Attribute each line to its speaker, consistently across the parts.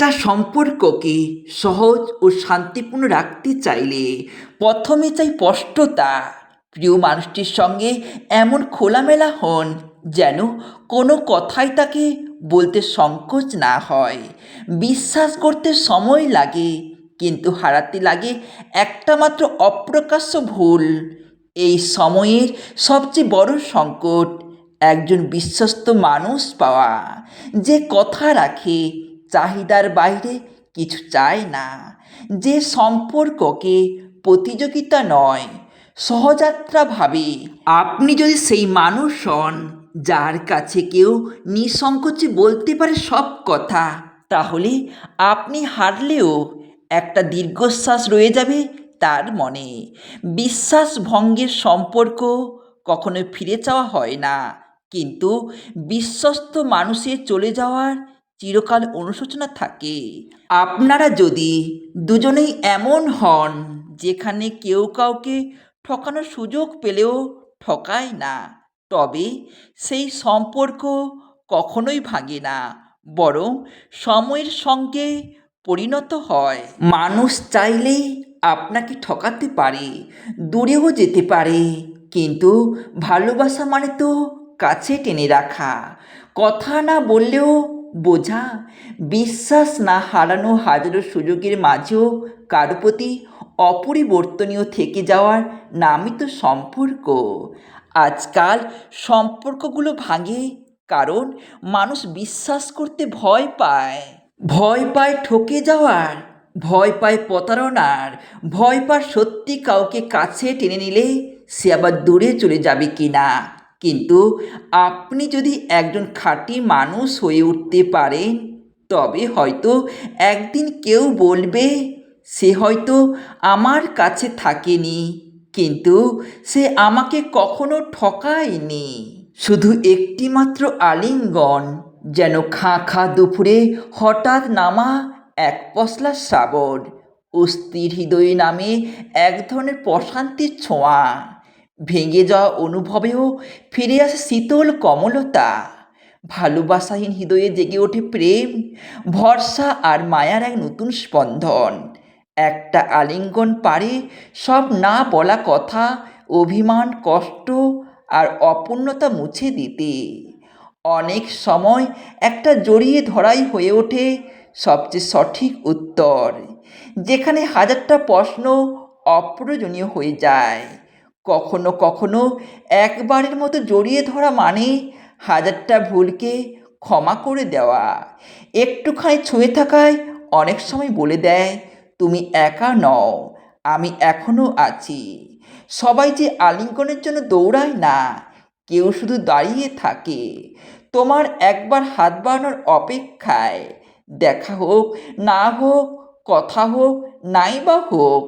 Speaker 1: একটা সম্পর্ককে সহজ ও শান্তিপূর্ণ রাখতে চাইলে প্রথমে চাই স্পষ্টতা। প্রিয় মানুষটির সঙ্গে এমন খোলামেলা হন যেন কোনো কথাই তাকে বলতে সংকোচ না হয়। বিশ্বাস করতে সময় লাগে, কিন্তু হারাতে লাগে একটা মাত্র অপ্রকাশ্য ভুল। এই সময়ের সবচেয়ে বড় সংকট একজন বিশ্বস্ত মানুষ পাওয়া। যে কথা রাখে চাহিদার বাইরে কিছু চায় না। যে সম্পর্ককে প্রতিযোগিতা নয়, সহযাত্রা ভাবে। আপনি যদি সেই মানুষ হন, যার কাছে কেউ নিঃসংকোচে বলতে পারে সব কথা, তাহলে আপনি হারলেও একটা দীর্ঘশ্বাস রয়ে যাবে তার মনে। বিশ্বাস ভঙ্গের সম্পর্ক কখনো ফিরে চাওয়া হয় না। কিন্তু বিশ্বস্ত মানুষের চলে যাওয়ার চিরকাল অনুশোচনা থাকে। আপনারা যদি দুজনেই এমন হন যেখানে কেউ কাউকে ঠকানোর সুযোগ পেলেও ঠকায় না, তবে সেই সম্পর্ক কখনোই ভাঙে না, বরং সময়ের সঙ্গে পরিণত হয়। মানুষ চাইলেই আপনাকে ঠকাতে পারে, দূরেও যেতে পারে, কিন্তু ভালোবাসা মানে তো কাছে টেনে রাখা। কথা না বললেও বোঝা, বিশ্বাস না হারানো হাজারো সুযোগের মাঝেও কারও প্রতি অপরিবর্তনীয় থেকে যাওয়ার নামই তো সম্পর্ক। আজকাল সম্পর্কগুলো ভাঙে কারণ মানুষ বিশ্বাস করতে ভয় পায়। ভয় পায় ঠকে যাওয়ার, ভয় পায় প্রতারণার, ভয় পায় সত্যি কাউকে কাছে টেনে নিলে সে আবার দূরে চলে যাবে কি না কিন্তু আপনি যদি একজন খাঁটি মানুষ হয়ে উঠতে পারেন, তবে হয়তো একদিন কেউ বলবে, সে হয়তো আমার কাছে থাকেনি। কিন্তু সে আমাকে কখনো ঠকায়নি। শুধু একটি মাত্র আলিঙ্গন, যেন খাঁ খাঁ দুপুরে হঠাৎ নামা এক পশলা শ্রাবণ অস্থির হৃদয়ে নামে এক ধরনের প্রশান্তির ছোঁয়া। ভেঙে যাওয়া অনুভবেও ফিরে আসে শীতল কমলতা। ভালোবাসাহীন হৃদয়ে জেগে ওঠে প্রেম, ভরসা আর মায়ার এক নতুন স্পন্দন। একটা আলিঙ্গন পারে সব না বলা কথা, অভিমান, কষ্ট আর অপূর্ণতা মুছে দিতে। অনেক সময় একটা জড়িয়ে ধরাই হয়ে ওঠে সবচেয়ে সঠিক উত্তর, যেখানে হাজারটা প্রশ্ন অপ্রয়োজনীয় হয়ে যায়। কখনো কখনো একবারের মতো জড়িয়ে ধরা মানে হাজারটা ভুলকে ক্ষমা করে দেওয়া। একটুখানি ছুঁয়ে থাকায় অনেক সময় বলে দেয়, তুমি একা নও, আমি এখনও আছি। সবাই যে আলিঙ্গনের জন্য দৌড়ায় না, কেউ শুধু দাঁড়িয়ে থাকে। তোমার একবার হাত বাড়ানোর অপেক্ষায় দেখা হোক, না হোক, কথা হোক, নাই বা হোক,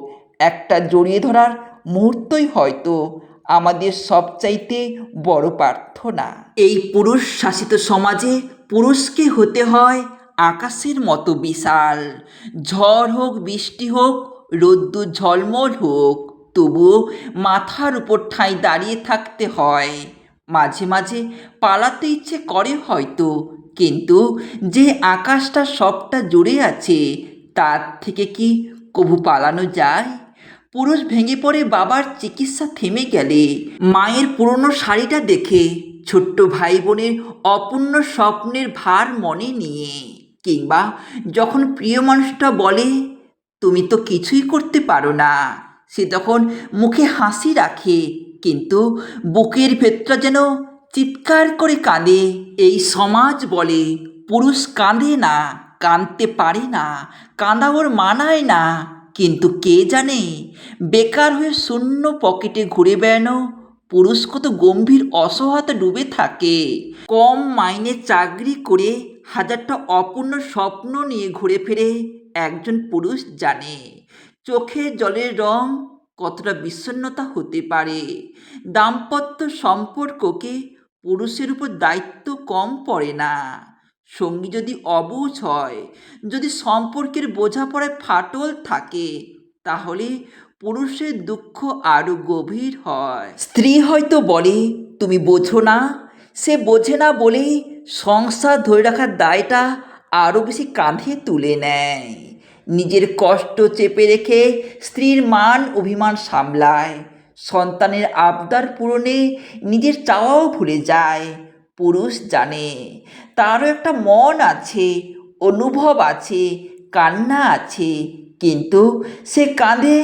Speaker 1: একটা জড়িয়ে ধরার মুহূর্তই হয়তো আমাদের সবচাইতে বড় প্রার্থনা। এই পুরুষ শাসিত সমাজে পুরুষকে হতে হয় আকাশের মতো বিশাল। ঝড় হোক, বৃষ্টি হোক, রোদ্দুর ঝলমল হোক, তবুও মাথার উপর ঠাঁই দাঁড়িয়ে থাকতে হয়। মাঝে মাঝে পালাতে ইচ্ছে করে হয়তো, কিন্তু যে আকাশটা সবটা জুড়ে আছে, তার থেকে কি কবু পালানো যায়? পুরুষ ভেঙে পড়ে বাবার চিকিৎসা থেমে গেলে। মায়ের পুরনো শাড়িটা দেখে ছোট্ট ভাই বোনের অপূর্ণ স্বপ্নের ভার মনে নিয়ে। কিংবা যখন প্রিয় মানুষটা বলে, তুমি তো কিছুই করতে পারো না, সে তখন মুখে হাসি রাখে। কিন্তু বুকের ভেতরটা যেন চিৎকার করে কাঁদে। এই সমাজ বলে, পুরুষ কাঁদে না, কাঁদতে পারে না কাঁদা ওর মানায় না। কিন্তু কে জানে? বেকার হয়ে শূন্য পকেটে ঘুরে বেড়ানো পুরুষ কত গম্ভীর অসহায়তা ডুবে থাকে। কম মাইনে চাকরি করে হাজারটা অপূর্ণ স্বপ্ন নিয়ে ঘুরে ফিরে একজন পুরুষ জানে। চোখে জলের রং কতটা বিষণ্ণতা হতে পারে। দাম্পত্য সম্পর্ককে পুরুষের উপর দায়িত্ব কম পড়ে না। সঙ্গী যদি অবুঝ হয়, যদি সম্পর্কের বোঝাপড়ায় ফাটল থাকে, তাহলে পুরুষের দুঃখ আরও গভীর হয়। স্ত্রী হয়তো বলে, তুমি বোঝো না। সে বোঝে না বলেই সংসার ধরে রাখার দায়টা আরও বেশি কাঁধে তুলে নেয়। নিজের কষ্ট চেপে রেখে স্ত্রীর মান অভিমান সামলায়। সন্তানের আবদার পূরণে নিজের চাওয়াও ভুলে যায়। পুরুষ জানে তারও একটা মন আছে, অনুভব আছে, কান্না আছে, কিন্তু সে কাঁধে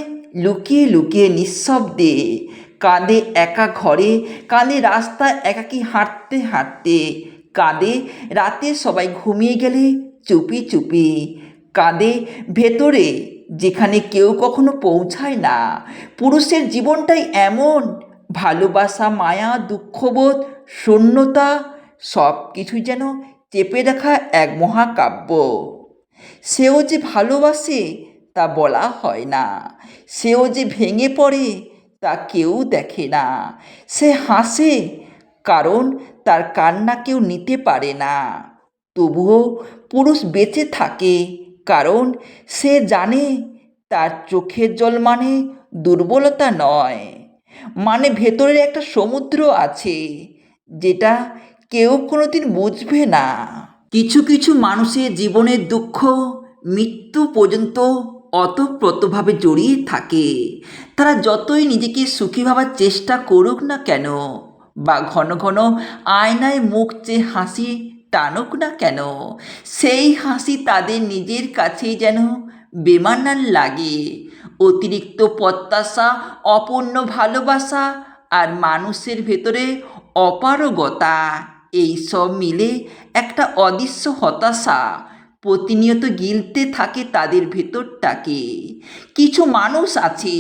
Speaker 1: লুকিয়ে লুকিয়ে নিঃশব্দে। কাঁধে একা ঘরে কাঁধে রাস্তায় একাকি হাঁটতে হাঁটতে। কাঁধে রাতে সবাই ঘুমিয়ে গেলে চুপি চুপি। কাঁধে ভেতরে, যেখানে কেউ কখনো পৌঁছায় না। পুরুষের জীবনটাই এমন, ভালোবাসা, মায়া, দুঃখবোধ, শূন্যতা সব কিছুই যেন চেপে রাখা এক মহাকাব্য। সেও যে ভালোবাসে তা বলা হয় না। সেও যে ভেঙে পড়ে তা কেউ দেখে না। সে হাসে, কারণ তার কান্না কেউ নিতে পারে না। তবুও পুরুষ বেঁচে থাকে, কারণ সে জানে তার চোখের জল মানে দুর্বলতা নয়। মানে ভেতরের একটা সমুদ্র আছে, যেটা কেউ কোনোদিন বুঝবে না। কিছু কিছু মানুষের জীবনের দুঃখ মৃত্যু পর্যন্ত অতপ্রতভাবে জড়িয়ে থাকে। তারা যতই নিজেকে সুখী ভাবার চেষ্টা করুক না কেন বা ঘন ঘন আয়নায় মুখ চেয়ে হাসি টানুক না কেন, সেই হাসি তাদের নিজের কাছেই যেন বেমানান লাগে। অতিরিক্ত প্রত্যাশা, অপূর্ণ ভালোবাসা আর মানুষের ভেতরে অপারগতা এই সব মিলে একটা অদৃশ্য হতাশা। প্রতিনিয়ত গিলতে থাকে তাদের ভেতরটাকে। কিছু মানুষ আছে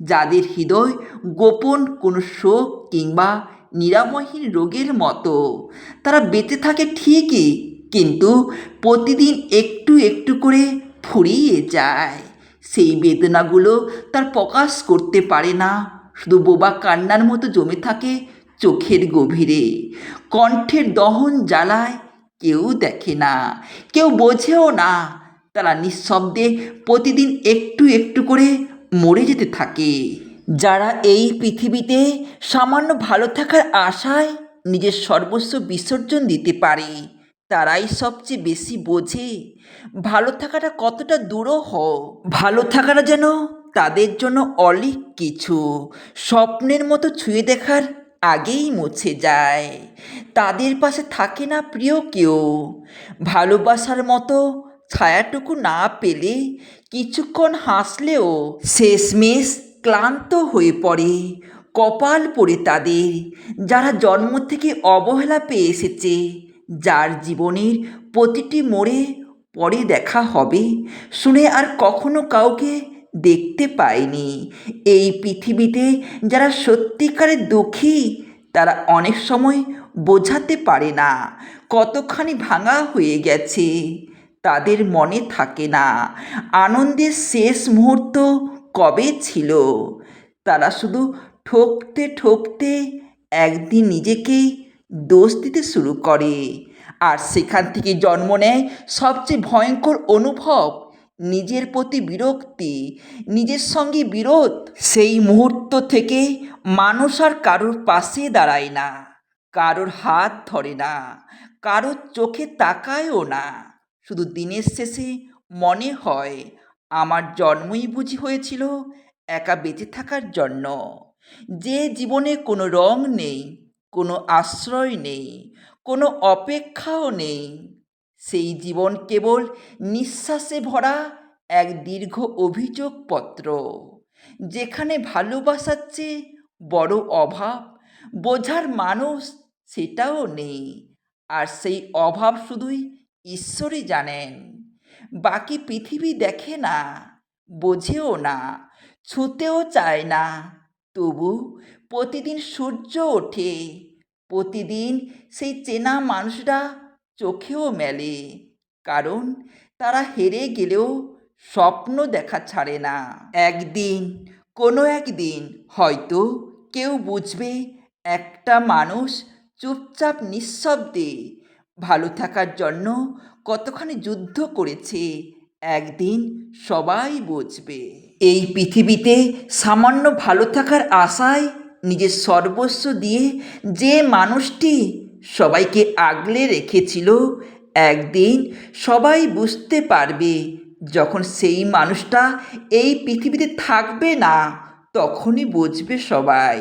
Speaker 1: যাদের হৃদয় গোপন কোনো শোক কিংবা নিরাময়হীন রোগের মতো। তারা বেঁচে থাকে ঠিকই, কিন্তু প্রতিদিন একটু একটু করে ফুরিয়ে যায়। সেই বেদনাগুলো তার প্রকাশ করতে পারে না। শুধু বোবা কান্নার মতো জমে থাকে চোখের গভীরে। কণ্ঠের দহন জ্বালায় কেউ দেখে না, কেউ বোঝেও না। তারা নিঃশব্দে প্রতিদিন একটু একটু করে মরে যেতে থাকে। যারা এই পৃথিবীতে সামান্য ভালো থাকার আশায় নিজের সর্বস্ব বিসর্জন দিতে পারে, তারাই সবচেয়ে বেশি বোঝে ভালো থাকাটা কতটা দুরূহ। ভালো থাকাটা যেন তাদের জন্য অলিক কিছু, স্বপ্নের মতো ছুঁয়ে দেখার আগেই মুছে যায়। তাদের পাশে থাকে না প্রিয় কেউ। ভালোবাসার মতো ছায়াটুকু না পেলে কিছুক্ষণ হাসলেও শেষমেশ ক্লান্ত হয়ে পড়ে কপাল পড়ে তাদের, যারা জন্ম থেকে অবহেলা পেয়ে এসেছে, যার জীবনের প্রতিটি মোড়ে পরে দেখা হবে, শুনে আর কখনো কাউকে দেখতে পায়নি এই পৃথিবীতে যারা সত্যিকারের দুঃখী, তারা অনেক সময় বোঝাতে পারে না কতখানি ভাঙা হয়ে গেছে। তাদের মনে থাকে না আনন্দের শেষ মুহূর্ত কবে ছিল। তারা শুধু ঠকতে ঠকতে একদিন নিজেকেই দোষ দিতে শুরু করে। আর সেখান থেকে জন্ম নেয় সবচেয়ে ভয়ঙ্কর অনুভব নিজের প্রতি বিরক্তি, নিজের সঙ্গে বিরোধ, সেই মুহূর্ত থেকে মানুষ আর কারোর পাশে দাঁড়ায় না, কারোর হাত ধরে না, কারোর চোখে তাকায়ও না। শুধু দিনের শেষে মনে হয়, আমার জন্মই বুঝি হয়েছিল একা বেঁচে থাকার জন্য। যে জীবনে কোনো রং নেই, কোনো আশ্রয় নেই, কোনো অপেক্ষাও নেই সেই জীবন কেবল নিঃশ্বাসে ভরা এক দীর্ঘ অভিযোগপত্র, যেখানে ভালোবাসার চেয়ে বড় অভাব। বোঝার মানুষ সেটাও নেই, আর সেই অভাব শুধুই ঈশ্বরই জানেন। বাকি পৃথিবী দেখে না, বোঝেও না, ছুঁতেও চায় না। তবু প্রতিদিন সূর্য ওঠে, প্রতিদিন সেই চেনা মানুষরা চোখেও মেলে, কারণ তারা হেরে গেলেও স্বপ্ন দেখা ছাড়ে না। একদিন, কোনো একদিন হয়তো কেউ বুঝবে, একটা মানুষ চুপচাপ নিঃশব্দে ভালো থাকার জন্য কতখানি যুদ্ধ করেছে, একদিন সবাই বুঝবে। এই পৃথিবীতে সামান্য ভালো থাকার আশায় নিজের সর্বস্ব দিয়ে যে মানুষটি সবাইকে আগলে রেখেছিল। একদিন সবাই বুঝতে পারবে, যখন সেই মানুষটা এই পৃথিবীতে থাকবে না, তখনই বুঝবে সবাই।